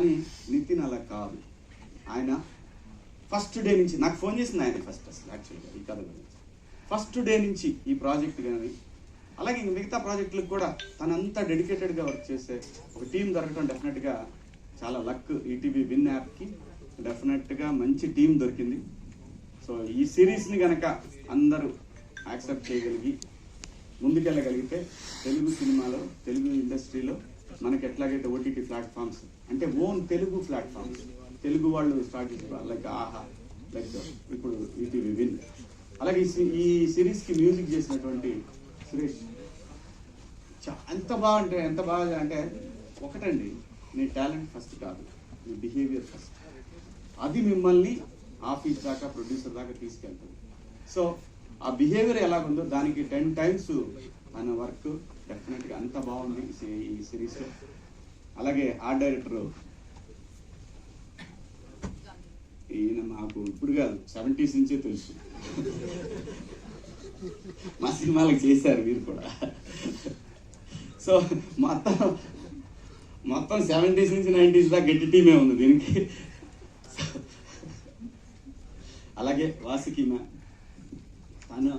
కానీ నితిన్ అలా కాదు. ఆయన ఫస్ట్ డే నుంచి నాకు ఫోన్ చేసింది ఆయన ఫస్ట్ అసలు యాక్చువల్గా ఈ కథ గురించి. ఫస్ట్ డే నుంచి ఈ ప్రాజెక్ట్ కానీ అలాగే ఇంక మిగతా ప్రాజెక్టులకు కూడా తనంతా డెడికేటెడ్గా వర్క్ చేసే ఒక టీం దొరకడం డెఫినెట్గా చాలా లక్ ఈటీవీ విన్ యాప్కి డెఫినెట్గా మంచి టీం దొరికింది. సో ఈ సిరీస్ని గనక అందరూ యాక్సెప్ట్ చేయగలిగి ముందుకెళ్ళగలిగితే తెలుగు సినిమాలో తెలుగు ఇండస్ట్రీలో మనకి ఎట్లాగైతే ఓటీటీ ప్లాట్ఫామ్స్ అంటే ఓన్ తెలుగు ప్లాట్ఫామ్స్ తెలుగు వాళ్ళు స్టార్ట్ చేసారు లైక్ ఆహా లైక్ ఇప్పుడు ఈటీవీ విన్. అలాగే ఈ సి- ఈ సిరీస్కి మ్యూజిక్ చేసినటువంటి సురేష్ ఎంత బాగుంటే ఎంత బాగా అంటే ఒకటండి నీ టాలెంట్ ఫస్ట్ కాదు నీ బిహేవియర్ ఫస్ట్ అది మిమ్మల్ని ఆఫీస్ దాకా ప్రొడ్యూసర్ దాకా తీసుకెళ్తుంది. సో ఆ బిహేవియర్ ఎలాగుందో దానికి టెన్ టైమ్స్ మన వర్క్ డెఫినెట్గా అంత బాగుంది ఈ సిరీస్ అలాగే ఆర్ట్ డైరెక్టర్ ఈయన మాకు ఇప్పుడు కాదు సెవెంటీస్ నుంచే తెలుసు. మా సినిమాలకు చేశారు మీరు కూడా. సో మొత్తం మొత్తం సెవెంటీస్ నుంచి నైంటీస్ దాకా గట్టి టీమే ఉంది దీనికి. అలాగే వాసుకి తను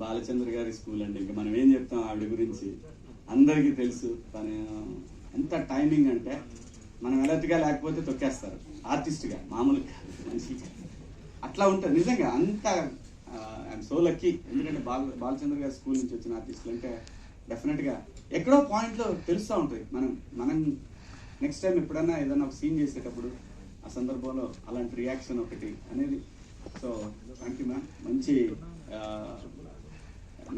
బాలచంద్ర గారి స్కూల్ అండి. ఇంకా మనం ఏం చెప్తాం ఆవిడ గురించి? అందరికీ తెలుసు. తను ఎంత టైమింగ్ అంటే మనం ఎలర్ట్గా లేకపోతే తొక్కేస్తారు. ఆర్టిస్ట్గా మామూలుగా మనిషిగా అట్లా ఉంటుంది నిజంగా అంత ఐఎమ్ సో లక్కీ ఎందుకంటే బాల బాలచంద్ర గారి స్కూల్ నుంచి వచ్చిన ఆర్టిస్టులు అంటే డెఫినెట్గా ఎక్కడో పాయింట్లో తెలుస్తూ ఉంటుంది మనం మనం నెక్స్ట్ టైం ఎప్పుడైనా ఏదైనా ఒక సీన్ చేసేటప్పుడు ఆ సందర్భంలో అలాంటి రియాక్షన్ ఒకటి అనేది. సో థ్యాంక్ యూ మ్యామ్ మంచి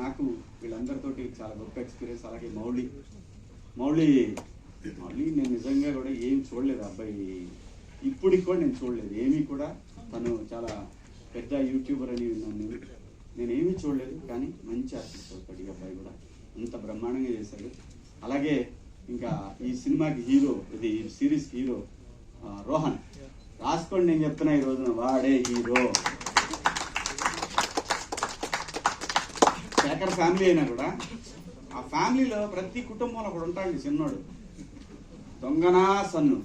నాకు వీళ్ళందరితోటి చాలా గొప్ప ఎక్స్పీరియన్స్ అలాగే మౌళి. మౌళి మౌళి నేను నిజంగా కూడా ఏం చూడలేదు అబ్బాయి. ఇప్పటికి కూడా నేను చూడలేదు. ఏమీ కూడా తను చాలా పెద్ద యూట్యూబర్ అని విన్నాను నేను ఏమీ చూడలేదు కానీ మంచి ఆర్టిస్ట్ అవుతాడు ఈ అబ్బాయి కూడా. అంత బ్రహ్మాండంగా చేశాడు. అలాగే ఇంకా ఈ సినిమాకి హీరో ఇది సిరీస్ హీరో రోహన్. రాసుకోండి నేను చెప్తున్నా ఈ రోజున వాడే హీరో. ఎక్కడ ఫ్యామిలీ అయినా కూడా ఆ ఫ్యామిలీలో ప్రతి కుటుంబంలో ఒకడు ఉంటాడు చిన్నోడు. దొంగనా సన్ను.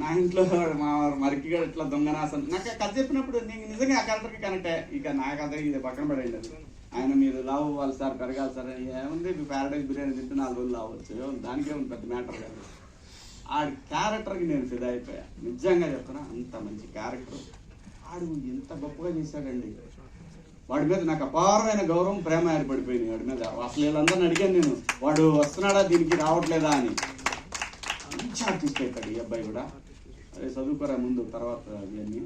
నా ఇంట్లో మా మరికిగా ఇట్లా దొంగనా సన్ను. నాకు కథ చెప్పినప్పుడు నేను నిజంగా ఆ క్యారెక్టర్కి కనెక్ట్ ఇక నా కథ ఇది పక్కన పడేయండి ఆయన మీరు లావు అవ్వాలి సార్ పెరగాలి సార్ ఏముంది? ఏముంది ప్యారడైజ్ బిర్యానీ తింటే నాలుగు రోజులు లావచ్చు. దానికే ఉంది పెద్ద మ్యాటర్ కాదు. ఆ క్యారెక్టర్కి నేను ఫిదా అయిపోయా. నిజంగా చెప్తున్నా అంత మంచి క్యారెక్టర్ ఆడు ఎంత గొప్పగా చేశాడండి. వాడి మీద నాకు అపారమైన గౌరవం ప్రేమ ఏర్పడిపోయింది వాడి మీద అసలు వీళ్ళందరిని అడిగాను నేను వాడు వస్తున్నాడా? దీనికి రావట్లేదా? అని. మంచి ఆర్టిస్ట్ అవుతాడు ఈ అబ్బాయి కూడా? అదే చదువుకోరా ముందు తర్వాత ఇవన్నీ.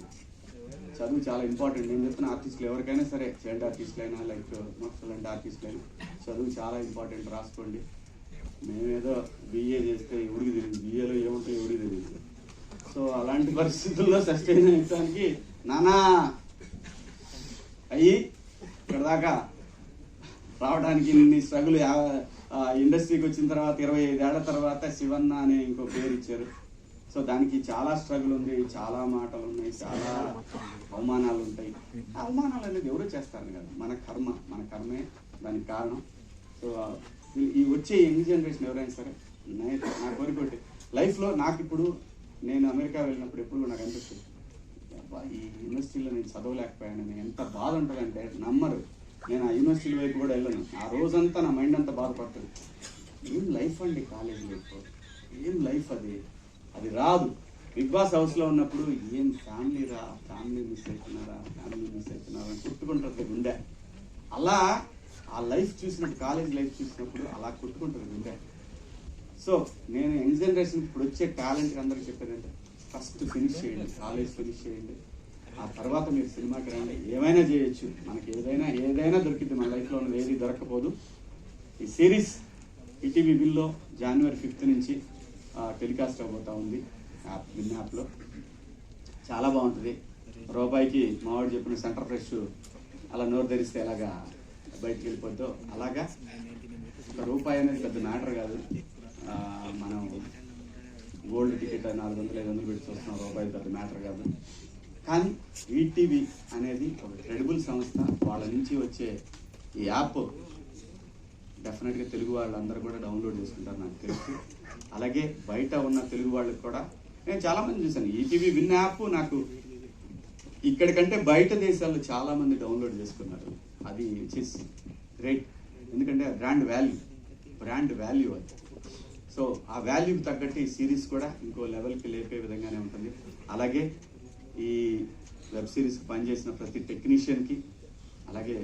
చదువు చాలా ఇంపార్టెంట్ నేను చెప్తున్న ఆర్టిస్టులు ఎవరికైనా సరే చైల్డ్ ఆర్టిస్టులు అయినా లైక్ ఎక్సలెంట్ ఆర్టిస్టులు అయినా చదువు చాలా ఇంపార్టెంట్ రాసుకోండి. మేమేదో బిఏ చేస్తే ఎవడికి తెలియదు? బిఏలో ఏముంటే ఎవడికి తెలియదు? సో అలాంటి పరిస్థితుల్లో సస్టైన్ అయ్యడానికి నానా అయ్యి ఇక్కడ దాకా రావడానికి ఇన్ని స్ట్రగుల్ ఇండస్ట్రీకి వచ్చిన తర్వాత ఇరవై ఐదేళ్ళ తర్వాత శివన్న అనే ఇంకో పేరు ఇచ్చారు. సో దానికి చాలా స్ట్రగుల్ ఉంది చాలా మాటలు ఉన్నాయి చాలా అవమానాలు ఉంటాయి. అవమానాలు అనేది ఎవరు చేస్తారు కదా? మన కర్మ మన కర్మే దానికి కారణం. సో ఈ- వచ్చే యంగ్ జనరేషన్ ఎవరైనా సరే నా కోరిక లైఫ్లో నాకు ఇప్పుడు నేను అమెరికా వెళ్ళినప్పుడు ఎప్పుడు నాకు అనిపిస్తుంది. అబ్బా, ఈ యూనివర్సిటీలో నేను చదవలేకపోయానని ఎంత బాధ ఉంటుందంటే నమ్మరు. నేను ఆ యూనివర్సిటీ వైపు కూడా వెళ్ళను. ఆ రోజంతా నా మైండ్ అంతా బాధపడుతుంది. ఏం లైఫ్ అండి కాలేజ్ వైపు? ఏం లైఫ్ అది? అది రాదు. బిగ్ బాస్ హౌస్లో ఉన్నప్పుడు ఏం ఫ్యామిలీ రా? ఫ్యామిలీ మిస్ అవుతున్నారా ఫ్యామిలీ మిస్ అవుతున్నారా అని కుట్టుకుంటుంది గుండె. అలా ఆ లైఫ్ చూసినప్పుడు కాలేజ్ లైఫ్ చూసినప్పుడు అలా కుట్టుకుంటుంది గుండె. సో నేను యంగ్ జనరేషన్ ఇప్పుడు వచ్చే టాలెంట్ అందరికి చెప్పేదంటే ఫస్ట్ ఫినిష్ చేయండి కాలేజ్ ఫినిష్ చేయండి. ఆ తర్వాత మీరు సినిమాకి రండి. ఏమైనా చేయొచ్చు. మనకి ఏదైనా ఏదైనా దొరికింది మన లైఫ్లో ఉన్నది. ఏది దొరకపోదు ఈ సిరీస్ ఈటీవీ బిల్లో జనవరి ఫిఫ్త్ నుంచి టెలికాస్ట్ అవబోతా ఉంది యాప్ విన్ యాప్లో. చాలా బాగుంటుంది. రూపాయికి మావాడు చెప్పిన సెంటర్ ఫ్రెష్ అలా నోరు ధరిస్తే ఎలాగా బయటికి వెళ్ళిపోద్దో. అలాగా ఒక రూపాయి అనేది పెద్ద మ్యాటర్ కాదు. మనం గోల్డ్ టికెట్ నాలుగు వందలు ఐదు వందలు పెట్టి చూస్తున్న. రూపాయలు పెద్ద మ్యాటర్ కాదు. కానీ ఈటీవీ అనేది ఒక క్రెడిబుల్ సంస్థ. వాళ్ళ నుంచి వచ్చే ఈ యాప్ డెఫినెట్గా తెలుగు వాళ్ళందరూ కూడా డౌన్లోడ్ చేసుకుంటారు నాకు తెలుసు. అలాగే బయట ఉన్న తెలుగు వాళ్ళకి కూడా నేను చాలామంది చూశాను. ఈటీవీ విన్ యాప్ నాకు ఇక్కడికంటే బయట దేశాల్లో చాలామంది డౌన్లోడ్ చేసుకున్నారు. అది ఇట్స్ గ్రేట్ ఎందుకంటే బ్రాండ్ వాల్యూ బ్రాండ్ వాల్యూ అది. సో ఆ వాల్యూకి తగ్గట్టు ఈ సిరీస్ కూడా ఇంకో లెవెల్కి లేపే విధంగానే ఉంటుంది. అలాగే ఈ వెబ్ సిరీస్కి పనిచేసిన ప్రతి టెక్నీషియన్కి అలాగే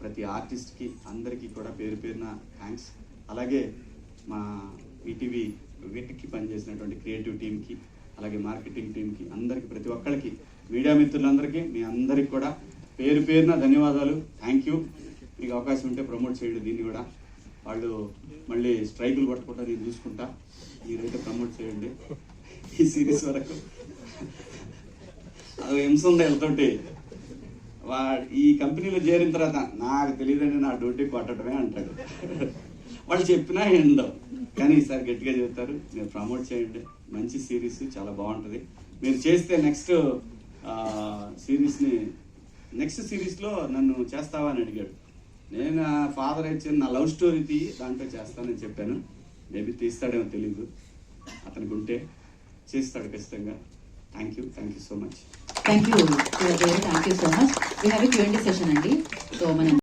ప్రతి ఆర్టిస్ట్కి అందరికీ కూడా పేరు పేరున థ్యాంక్స్ అలాగే మా ఈటీవీ వీటికి పనిచేసినటువంటి క్రియేటివ్ టీమ్కి అలాగే మార్కెటింగ్ టీంకి అందరికీ ప్రతి ఒక్కరికి మీడియా మిత్రులందరికీ మీ అందరికి కూడా పేరు పేరున ధన్యవాదాలు. థ్యాంక్ యూ మీకు అవకాశం ఉంటే ప్రమోట్ చేయండి దీన్ని కూడా. వాళ్ళు మళ్ళీ స్ట్రైకులు పట్టుకుంటా నేను చూసుకుంటా. మీరైతే ప్రమోట్ చేయండి. ఈ సిరీస్ వరకు. అది ఎంస్ ఉంది వీళ్ళతోటి. వా ఈ కంపెనీలో చేరిన తర్వాత నాకు తెలియదండి నా డ్యూటీ కొట్టడమే అంటాడు. వాళ్ళు చెప్పినా ఏందో. కానీ ఈసారి గట్టిగా చెప్తారు మీరు ప్రమోట్ చేయండి. మంచి సిరీస్ చాలా బాగుంటుంది. మీరు చేస్తే నెక్స్ట్ సిరీస్ని నెక్స్ట్ సిరీస్లో నన్ను చేస్తావా అని అడిగాడు. నేను ఫాదర్ ఇచ్చిన నా లవ్ స్టోరీ తీయి దాంట్లో చేస్తానని చెప్పాను. మేబీ తీస్తాడేమో తెలీదు. అతనికి ఉంటే చేస్తాడు ఖచ్చితంగా. Thank you thank you so much thank you thank you so much we have QMD session అండి. సో మనం